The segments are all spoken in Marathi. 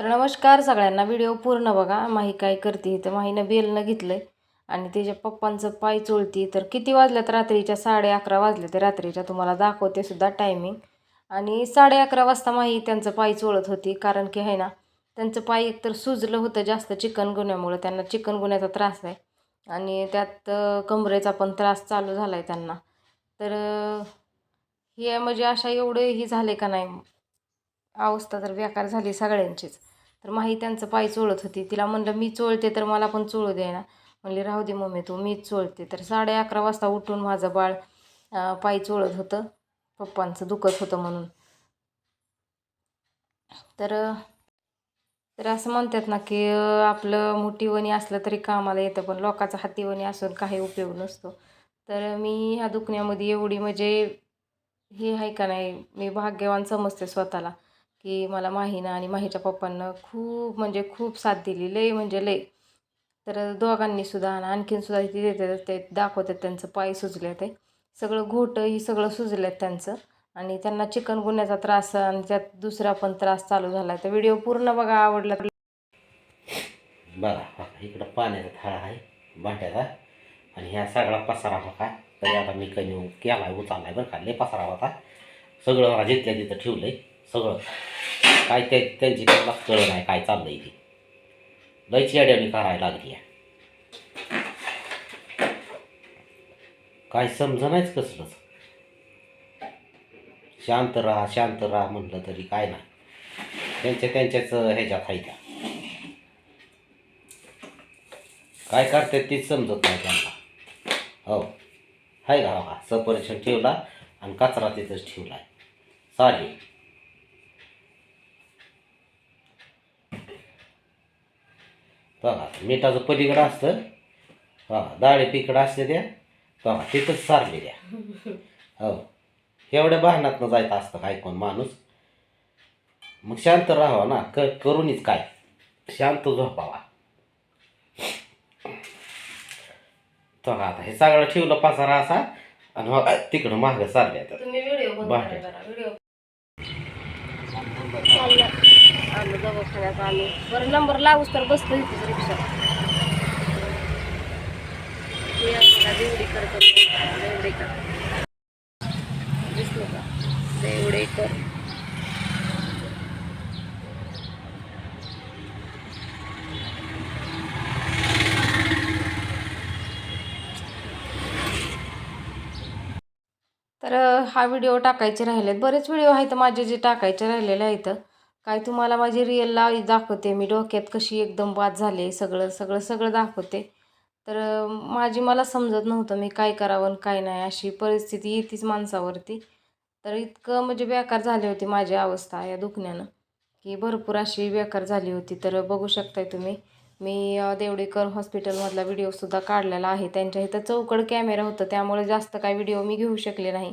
तर नमस्कार सगळ्यांना व्हिडिओ पूर्ण बघा. माही काय करते? तर माहीनं बेलनं घेतलं आहे आणि तिच्या पप्पांचं पाय चोळती तर किती वाजल्यात रात्रीच्या? साडे अकरा वाजले ते रात्रीच्या. तुम्हाला दाखवते सुद्धा टायमिंग आणि साडे अकरा वाजता माही त्यांचं पाय चोळत होती कारण की आहे ना त्यांचं पाय एकतर सुजलं होतं जास्त चिकनगुन्यामुळं त्यांना चिकनगुन्याचा त्रास आहे. आणि त्यात कमरेचा पण त्रास चालू झाला आहे त्यांना. तर हे म्हणजे अशा एवढे ही झाले का नाही? अवस्था तर बेकार झाली सगळ्यांचीच. तर माही त्यांचं पाय चोळत होती. तिला म्हणलं मी चोळते तर मला पण चोळू दे ना. म्हणली राहू दे मम्मी तू मीच चोळते. तर साडे अकरा वाजता उठून माझं बाळ पाय चोळत होतं. पप्पांचं दुखत होतं म्हणून. तर तर असं म्हणतात ना की आपलं मोठी वणी असलं तरी कामाला येतं पण लोकाचा हातीवणी असून काही उपयोग नसतो. तर मी ह्या दुखण्यामध्ये एवढी म्हणजे हे आहे का नाही मी भाग्यवान समजते स्वतःला. की मला माहीनं आणि माहीच्या पप्पांना खूप म्हणजे खूप साथ दिली. लय म्हणजे लय. तर दोघांनी सुद्धा आणि आणखीन सुद्धा ते देतात ते दाखवतात त्यांचं पाय सुजले ते. सगळं घोटं ही सगळं सुजलं आहेत त्यांचं. आणि त्यांना चिकनगुन्याचा त्रास आणि त्यात दुसरा पण त्रास चालू झाला. तर व्हिडिओ पूर्ण बघा आवडला तर बघा इकडं पाण्याचा थाळा आहे भांड्याचा. आणि ह्या सगळा पसारा होता तरी आता मी कमी केला उचललाय बरं का. लय पसारा होता. सगळं जिथल्या तिथं ठेवलंय. सगळं. काय ते त्यांची त्यांना कळलं नाही काय चाललंय ते. लयची अड्यावणी करायला लागली आहे. काय नाहीच कसलंच शांत राहा शांत राहा म्हटलं तरी काय नाही. त्यांच्या त्यांच्याच ह्याच्या फायद्या. काय करतात तेच समजत नाही त्यांना. हो. आहे का सपरेशन ठेवला आणि कचरा तिथंच ठेवला आहे चालेल. बघा मिठाचं पलीकडं असतं. बघा डाळे पिकडं असते त्या. बघा तिथंच सारले द्या हो. एवढ्या बहानातनं जायचं असतं काय कोण माणूस? मग शांत राहावा ना. क करूनच काय? शांत झोपावा. तो आता हे सगळं ठेवलं पसारा असा. आणि तिकडं मागं चालले आता तुम्ही व्हिडिओ बंद बाहेर. करा जरा, व्हिडिओ चाललं आलो दवाखान्यात आलो बरं नंबर लागूच तर बसतो इथेच रिक्षा. देवडीकर देवडीकर दिसलो का? देवडेकर तर हा व्हिडिओ टाकायचे राहिलेत. बरेच व्हिडिओ आहेत माझे जे टाकायचे राहिलेले आहेत. काय तुम्हाला माझी रिअल दाखवते. मी डोक्यात कशी एकदम बाद झाले सगळं सगळं सगळं दाखवते. तर माझी मला समजत नव्हतं मी काय करावं आणि काय नाही. अशी परिस्थिती येतीच माणसावरती. तर इतकं म्हणजे बेकार झाली होती माझी अवस्था या दुखण्यानं. की भरपूर अशी बेकार झाली होती. तर बघू शकताय तुम्ही. मी देवडेकर हॉस्पिटलमधला व्हिडिओसुद्धा काढलेला आहे. त्यांच्या इथं चौकड कॅमेरा होतं. त्यामुळे जास्त काय व्हिडिओ मी घेऊ शकले नाही.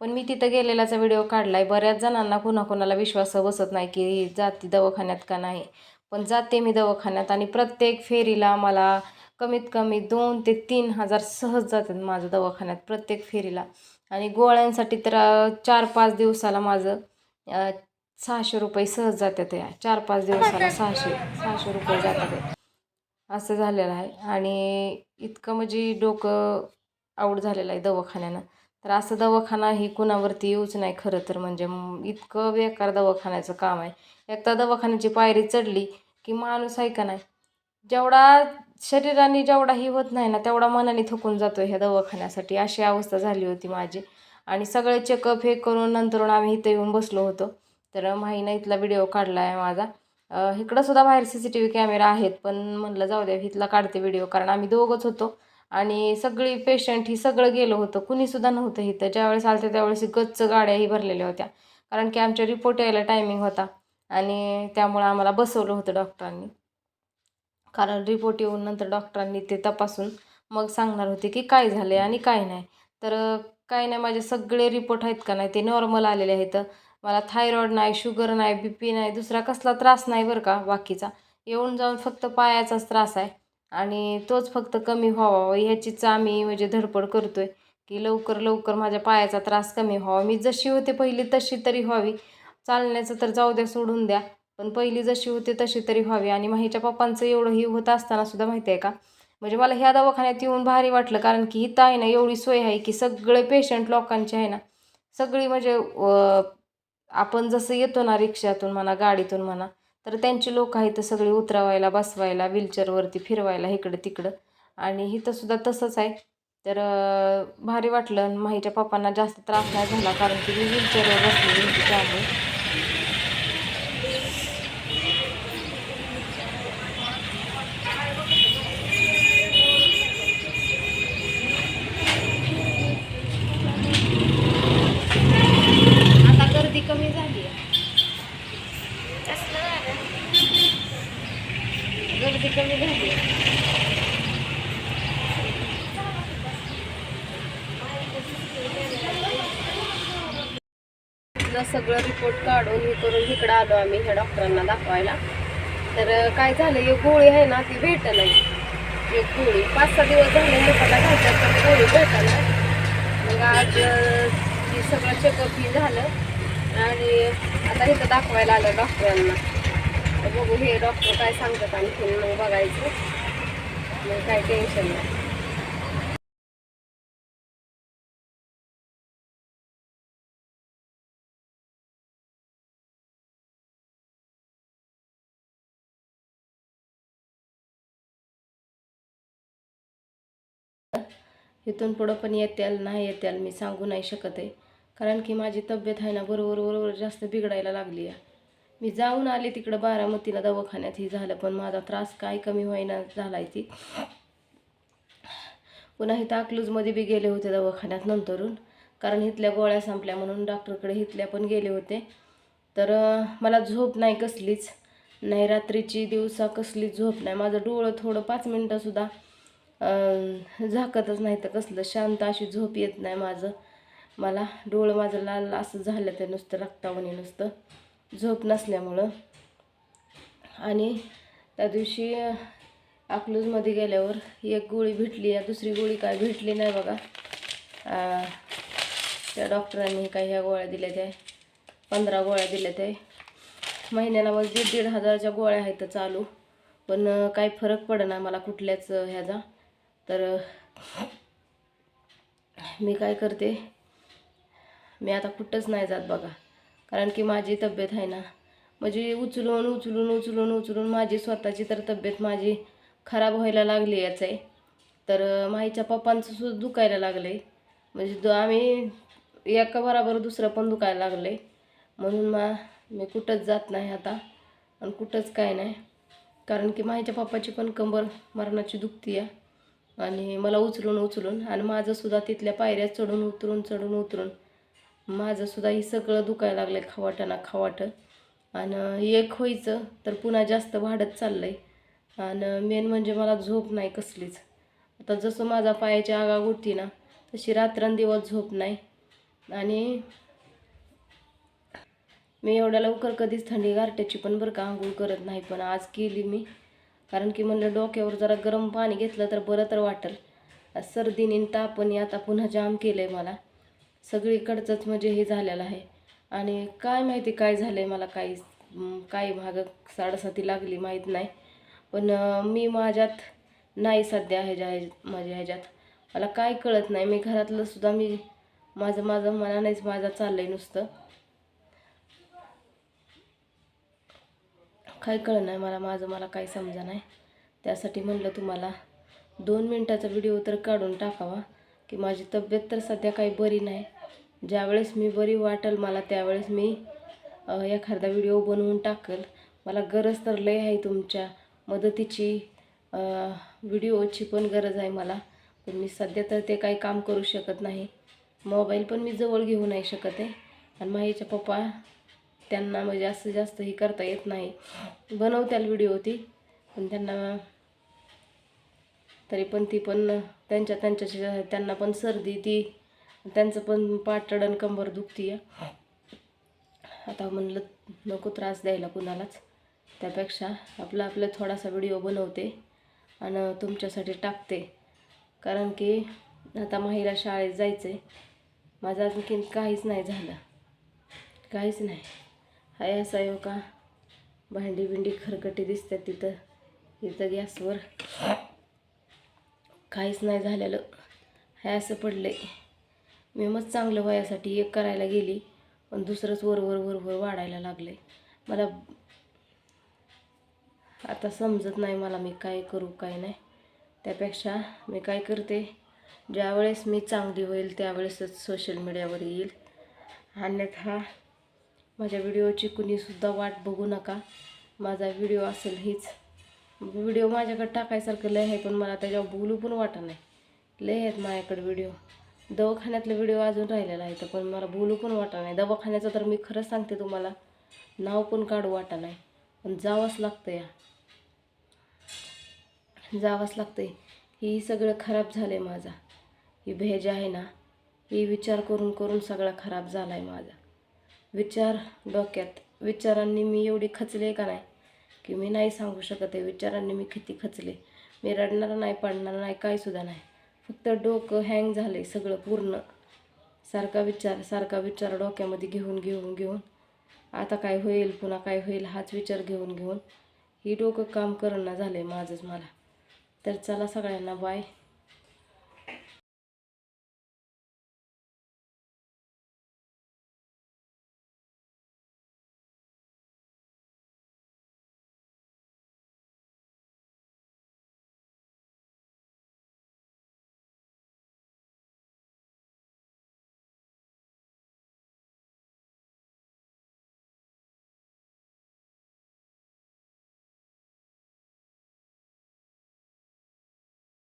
पण मी तिथं गेलेलाचा व्हिडिओ काढला आहे बऱ्याच जणांना कुणाकुणाला विश्वास बसत नाही की जाती दवाखान्यात का नाही. पण जाते मी दवाखान्यात आणि प्रत्येक फेरीला मला कमीत कमी दोन ते तीन हजार सहज जातात माझं दवाखान्यात प्रत्येक फेरीला. आणि गोळ्यांसाठी तर चार पाच दिवसाला माझं सहाशे रुपये सहज जातात या. चार पाच दिवसाला सहाशे सहाशे रुपये जातात असं झालेलं आहे. आणि इतकं म्हणजे डोकं आऊट झालेलं आहे दवाखान्यानं. तर असं दवाखाना ही कुणावरती येऊच नाही खरं तर. म्हणजे इतकं बेकार दवाखान्याचं काम आहे. एकदा दवाखान्याची पायरी चढली की माणूस आहे का नाही? जेवढा शरीराने जेवढाही होत नाही ना तेवढा मनाने थकून जातो ह्या दवाखान्यासाठी. अशी अवस्था झाली होती माझी. आणि सगळे चेकअप हे करून नंतर आम्ही इथं येऊन बसलो होतो. तर माहीनं इथला व्हिडिओ काढला आहे माझा. इकडंसुद्धा इकडं सुद्धा बाहेर C C T V camera आहेत पण म्हणलं जाऊ द्या इथला काढते व्हिडिओ कारण आम्ही दोघंच होतो. आणि सगळी पेशंट ही सगळं गेलं होतं. कुणीसुद्धा नव्हतं इथं. ज्यावेळेस आलं त्यावेळेस गच्च गाड्याही भरलेल्या होत्या. कारण की आमच्या रिपोर्ट यायला टायमिंग होता. आणि त्यामुळं आम्हाला बसवलं होतं डॉक्टरांनी कारण रिपोर्ट येऊन नंतर डॉक्टरांनी ते तपासून मग सांगणार होते की काय झालं आहे आणि काय नाही. तर काय नाही माझे सगळे रिपोर्ट आहेत का नाही ते नॉर्मल आलेले आहेत. मला थायरॉईड नाही शुगर नाही बी पी नाही दुसरा कसला त्रास नाही बरं का बाकीचा. येऊन जाऊन फक्त पायाचाच त्रास आहे. आणि तोच फक्त कमी व्हावा. ह्याचीच आम्ही म्हणजे धडपड करतो आहे की लवकर लवकर माझ्या पायाचा त्रास कमी व्हावा. मी जशी होते पहिली तशी तरी व्हावी. चालण्याचं तर जाऊ द्या सोडून द्या. पण पहिली जशी होते तशी तरी व्हावी. आणि माहीच्या पप्पांचं एवढं ही होत असताना सुद्धा माहिती आहे का? म्हणजे मला ह्या दवाखान्यात येऊन भारी वाटलं. कारण की इथं आहे ना एवढी सोय आहे की सगळे पेशंट लोकांचे आहे ना सगळी म्हणजे आपण जसं येतो ना रिक्षातून म्हणा गाडीतून म्हणा तर त्यांची लोक आहेत सगळी उतरवायला बसवायला व्हीलचेअरवरती फिरवायला इकडं तिकडं. आणि इथंसुद्धा तसंच आहे. तर भारी वाटलं आणि माहीच्या पप्पांना जास्त त्रास नाही झाला कारण की मी व्हीलचेअरवर बसलेली होती त्यामुळे. तिथलं सगळं रिपोर्ट काढून हे करून इकडं आलो आम्ही ह्या डॉक्टरांना दाखवायला. तर काय झालं एक गोळी आहे ना ती भेट नाही एक गोळी. पाच सहा दिवस झाले मुखाला घालतात तर गोळी भेटायला मग आज ती सगळं चेकअप ही झालं. आणि आता इथं दाखवायला आलं डॉक्टरांना बघू हे डॉक्टर काय सांगतात आणखीन मग बघायचं. मग काय टेन्शन नाही. इथून पुढं पण येत्याल नाही येत्याल मी सांगू नाही शकत आहे. कारण की माझी तब्येत आहे ना बरोबर बरोबर जास्त बिघडायला लागली आहे. मी जाऊन आले तिकडं बारामतीला दवाखान्यात ही झालं पण माझा त्रास काय कमी होईना झाला आहे ती. पुन्हा इथं अकलूजमध्ये बी गेले होते दवाखान्यात नंतरून. कारण इथल्या गोळ्या संपल्या म्हणून डॉक्टरकडे इथल्या पण गेले होते. तर मला झोप नाही कसलीच. नाही रात्रीची दिवसा कसलीच झोप नाही. माझं डोळं थोडं पाच मिनटंसुद्धा झाकतच नाही तर कसलं? शांत अशी झोप येत नाही माझं. मला डोळं माझं लाल असं झालं ते नुसतं रक्तावणी नुसतं. झोप नसल्यामुळं. आणि त्या दिवशी अकलूजमध्ये गेल्यावर एक गोळी भेटली. या दुसरी गोळी काय भेटली नाही बघा. त्या डॉक्टरांनी काही ह्या गोळ्या दिल्या त्या. पंधरा गोळ्या दिल्या त्या. महिन्याला मग दीड दीड हजाराच्या गोळ्या आहेत चालू. पण काही फरक पडेना मला कुठल्याच ह्याचा. तर मी काय करते मी आता कुठंच नाही जात बघा. कारण की माझी तब्येत आहे ना म्हणजे उचलून उचलून उचलून उचलून माझी स्वतःची तर तब्येत माझी खराब व्हायला लागली याच आहे तर माईच्या पप्पांचं सुद्धा दुखायला लागलं आहे म्हणजे दो आम्ही एका बराबर दुसरं पण दुखायला लागलं आहे म्हणून मा मी कुठंच जात नाही आता आणि कुठंच काय नाही. कारण की माईच्या पप्पाची पण कंबर मरणाची दुखती आहे आणि मला उचलून उचलून आणि माझंसुद्धा तिथल्या पायऱ्या चढून उतरून चढून उतरून माझंसुद्धा हे सगळं दुखायला लागलं आहे खवाटाना खवाटं. आणि एक व्हायचं तर पुन्हा जास्त वाढत चाललं आहे आणि मेन म्हणजे मला झोप नाही कसलीच. आता जसं माझा पायाची आगा उठती ना तशी रात्रंदिवस झोप नाही. आणि मी एवढ्या लवकर कधीच थंडी गारट्याची पण बरं का आंघोळ करत नाही पण आज केली मी. कारण की म्हणलं डोक्यावर जरा गरम पाणी घेतलं तर बरं तर वाटेल. सर्दीने आणि आता पुन्हा जाम केलं आहे मला. सगळीकडचंच म्हणजे हे झालेलं आहे. आणि काय माहिती काय झालं आहे मला काही काही काय भाग साडेसाती लागली माहीत नाही. पण मी माझ्यात नाही सध्या ह्याच्या ह्याच्यात माझ्या ह्याच्यात. मला काय कळत नाही. मी घरातलं सुद्धा मी माझं माझं मनानेच माझं चाललं आहे नुसतं. काय कळ नाही मला माझं मला काही समजा नाही. त्यासाठी म्हणलं तुम्हाला दोन मिनटाचा व्हिडिओ तर काढून टाकावा की माझी तब्येत तर सध्या काही बरी नाही. ज्यावेळेस मी बरी वाटेल मला त्यावेळेस मी एखादा व्हिडिओ बनवून टाकेल. मला गरज तर लय आहे तुमच्या मदतीची व्हिडिओची पण गरज आहे मला. पण मी सध्या तर ते काही काम करू शकत नाही. मोबाईल पण मी जवळ घेऊ नाही शकत आहे. आणि माझ्याच्या पप्पा त्यांना म्हणजे असं जास्त हे करता येत नाही. बनवत्याल व्हिडिओ ती पण त्यांना तरी पण ती पण त्यांच्या त्यांच्याशी त्यांना पण सर्दी ती त्यांचं पण पाटड आणि कंबर दुखती आहे आता म्हणलं नको त्रास द्यायला कुणालाच. त्यापेक्षा आपला आपला थोडासा व्हिडिओ बनवते आणि तुमच्यासाठी टाकते. कारण की आता माहीला शाळेत जायचं आहे माझं आणखीन काहीच नाही झालं. काहीच नाही. हाय असं हो का? भांडी बिंडी खरकटी दिसतात तिथं. इथं गॅसवर. काहीच नाही झालेलं. हाय असं पडले मी मग चांगलं वयासाठी एक करायला गेली पण दुसरंच वरवर वरवर वाढायला लागलं वाढायला मला आता समजत नाही मला मी काय करू काय नाही. त्यापेक्षा मी काय करते ज्यावेळेस मी चांगली होईल त्यावेळेसच सोशल मीडियावर येईल. अन्यथा माझ्या व्हिडिओची कुणीसुद्धा वाट बघू नका. माझा व्हिडिओ असेल हीच. व्हिडिओ माझ्याकडे टाकायसारखं लय आहे पण मला त्याच्यावर बोलू पण वाटत नाही. लय आहेत माझ्याकडे व्हिडिओ. दवाखान्यातला व्हिडिओ अजून राहिलेला आहे तर पण मला बोलू पण वाटत नाही. दवाखान्याचं तर मी खरंच सांगते तुम्हाला नाव पण काढू वाटत नाही. पण जावंच लागतं या. जावंच लागतंय. ही सगळं खराब झालं आहे माझा. ही भेज आहे ना ही विचार करून करून सगळा खराब झाला आहे माझा. विचार डोक्यात. विचारांनी मी एवढी खचले का नाही? की मी नाही सांगू शकत आहे. विचारांनी मी किती खचले? मी रडणार नाही पडणार नाही काय सुद्धा नाही. फक्त डोकं हँग झालं आहे सगळं पूर्ण. सारखा विचार सारखा विचार डोक्यामध्ये घेऊन घेऊन घेऊन. आता काय होईल? पुन्हा काय होईल? हाच विचार घेऊन घेऊन. ही डोकं काम करणं झालं आहे माझंच मला. तर चला सगळ्यांना बाय